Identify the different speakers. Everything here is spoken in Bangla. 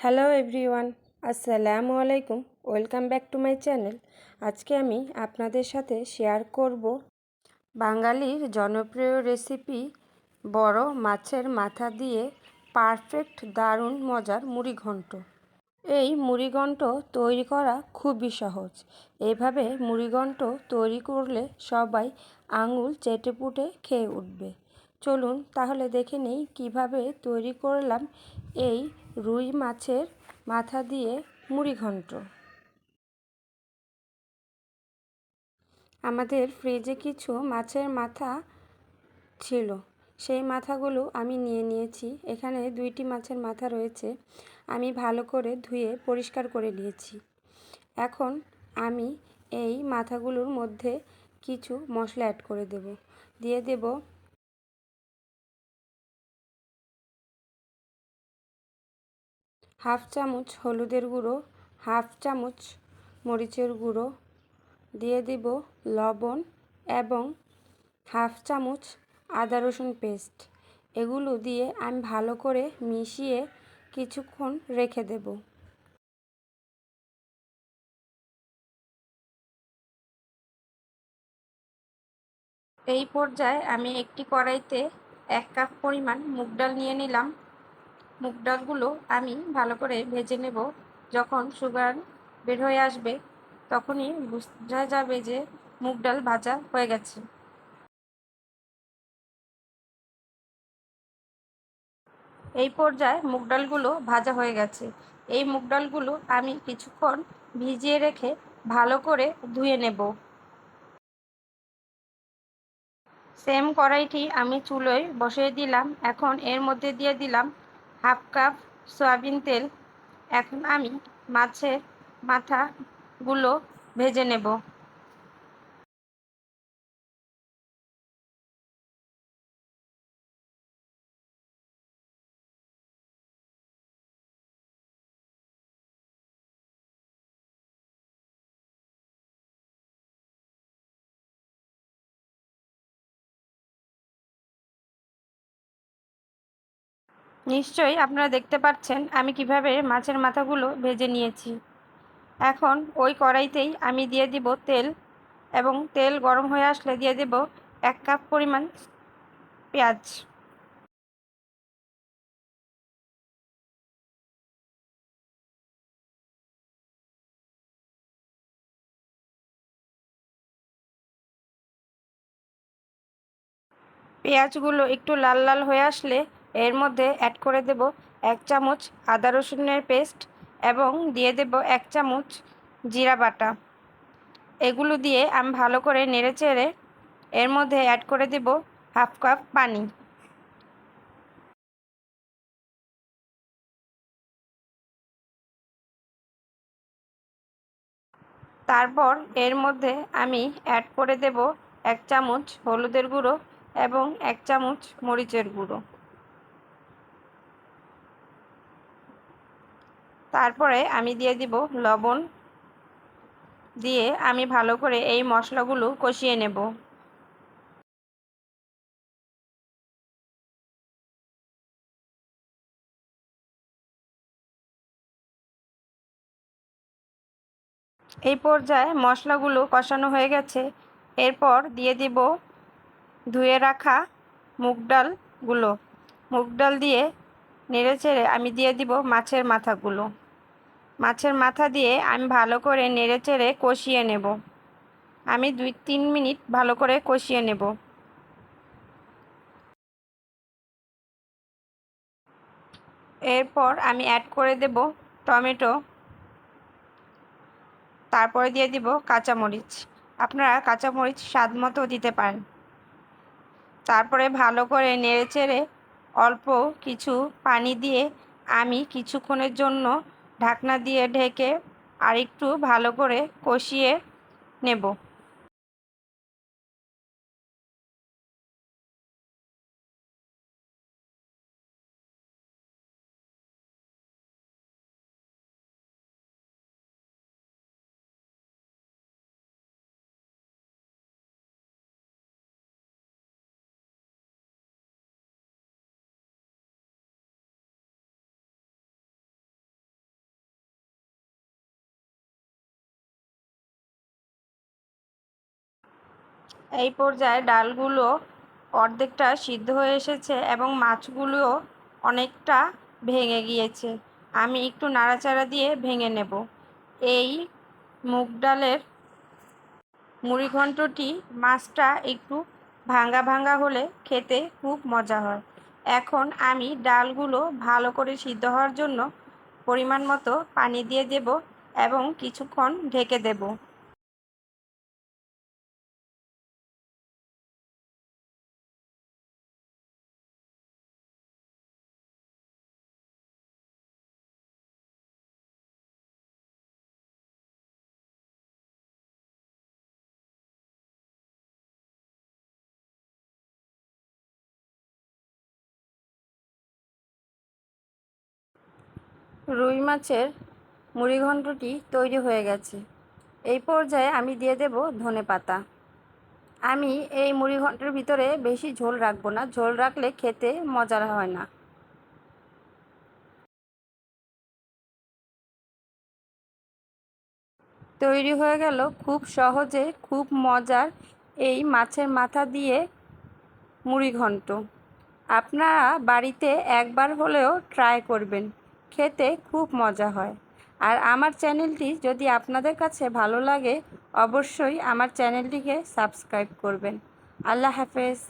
Speaker 1: হ্যালো এভরিওয়ান আসসালামু আলাইকুম welcome back to my channel আজকে আমি আপনাদের সাথে শেয়ার করব বাঙালির জনপ্রিয় রেসিপি বড় মাছের মাথা দিয়ে পারফেক্ট দারুণ মজার মুড়িঘণ্ট এই মুড়িঘণ্ট তৈরি করা খুবই সহজ। এইভাবে মুড়িঘণ্ট তৈরি করলে সবাই আঙুল চেটেপুটে খেয়ে উঠবে। চলুন তাহলে দেখে নেই কীভাবে তৈরি করলাম এই রুই মাছের মাথা দিয়ে মুড়ি ঘন্ট। আমাদের ফ্রিজে কিছু মাছের মাথা ছিল। সেই মাথাগুলো আমি নিয়ে নিয়েছি। এখানে দুইটি মাছের মাথা রয়েছে। আমি ভালো করে ধুয়ে পরিষ্কার করে নিয়েছি। এখন আমি এই মাথাগুলোর মধ্যে কিছু মশলা অ্যাড করে দেব। দিয়ে দেব হাফ চামচ হলুদের গুঁড়ো, হাফ চামচ মরিচের গুঁড়ো, দিয়ে দিব লবণ এবং হাফ চামচ আদা রসুন পেস্ট। এগুলো দিয়ে আমি ভালো করে মিশিয়ে কিছুক্ষণ রেখে দেব। এই পর্যায়ে আমি একটি কড়াইতে এক কাপ পরিমাণ মুগ ডাল নিয়ে নিলাম। মুগ ডালগুলো আমি ভালো করে ভেজে নেব। যখন সুগার বের হয়ে আসবে, তখনই বোঝা যাবে যে মুগ ডাল ভাজা হয়ে গেছে। এই পর্যায়ে মুগ ডালগুলো ভাজা হয়ে গেছে। এই মুগ ডালগুলো আমি কিছুক্ষণ ভিজিয়ে রেখে ভালো করে ধুয়ে নেব। সেম কড়াইটি আমি চুলোয় বসিয়ে দিলাম। এখন এর মধ্যে দিয়ে দিলাম হাফ কাপ সয়াবিন তেল। এখন আমি মাছের মাথাগুলো ভেজে নেব। নিশ্চয়ই আপনারা দেখতে পাচ্ছেন আমি কীভাবে মাছের মাথাগুলো ভেজে নিয়েছি। এখন ওই কড়াইতেই আমি দিয়ে দিব তেল এবং তেল গরম হয়ে আসলে দিয়ে দেব এক কাপ পরিমাণ পেঁয়াজ। পেঁয়াজগুলো একটু লাল লাল হয়ে আসলে এর মধ্যে অ্যাড করে দেব এক চামচ আদা রসুনের পেস্ট এবং দিয়ে দেব এক চামচ জিরা বাটা। এগুলো দিয়ে আমি ভালো করে নেড়ে চেড়ে এর মধ্যে অ্যাড করে দেব হাফ কাপ পানি। তারপর এর মধ্যে আমি অ্যাড করে দেব এক চামচ হলুদের গুঁড়ো এবং এক চামচ মরিচের গুঁড়ো। তারপরে আমি দিয়ে দিব লবণ দিয়ে আমি ভালো করে এই মশলাগুলো কষিয়ে নেব। এই পর্যায়ে মশলাগুলো কষানো হয়ে গেছে। এরপর দিয়ে দিব ধুয়ে রাখা মুগ ডালগুলো। মুগ ডাল দিয়ে নেড়ে চেড়ে আমি দিয়ে দিব মাছের মাথাগুলো। মাছের মাথা দিয়ে আমি ভালো করে নেড়ে চেড়ে কষিয়ে নেব। আমি দুই তিন মিনিট ভালো করে কষিয়ে নেব। এরপর আমি অ্যাড করে দেব টমেটো। তারপরে দিয়ে দিব কাঁচামরিচ। আপনারা কাঁচামরিচ স্বাদ মতো দিতে পারেন। তারপরে ভালো করে নেড়ে চেড়ে অল্প কিছু পানি দিয়ে আমি কিছুক্ষণের জন্য ঢাকনা দিয়ে ঢেকে আরেকটু ভালো করে কষিয়ে নেব। এই পর্যায়ে ডালগুলো অর্ধেকটা সিদ্ধ হয়ে এসেছে এবং মাছগুলোও অনেকটা ভেঙে গিয়েছে। আমি একটু নাড়াচাড়া দিয়ে ভেঙে নেব। এই মুগ ডালের মুড়িঘণ্টটি মাছটা একটু ভাঙ্গা ভাঙ্গা হলে খেতে খুব মজা হয়। এখন আমি ডালগুলো ভালো করে সিদ্ধ হওয়ার জন্য পরিমাণ মতো পানি দিয়ে দেব এবং কিছুক্ষণ ঢেকে দেব। রুই মাছের মুড়িঘণ্টটি তৈরি হয়ে গেছে। এই পর্যায়ে আমি দিয়ে দেব ধনে পাতা। আমি এই মুড়িঘণ্টের ভিতরে বেশি ঝোল রাখব না। ঝোল রাখলে খেতে মজার হয় না। তৈরি হয়ে গেল খুব সহজে, খুব মজার এই মাছের মাথা দিয়ে মুড়িঘণ্ট। আপনারা বাড়িতে একবার হলেও ট্রাই করবেন। খেতে খুব মজা হয়। আর আমার চ্যানেলটি যদি আপনাদের কাছে ভালো লাগে, অবশ্যই আমার চ্যানেলটিকে সাবস্ক্রাইব করবেন। আল্লাহ হাফেজ।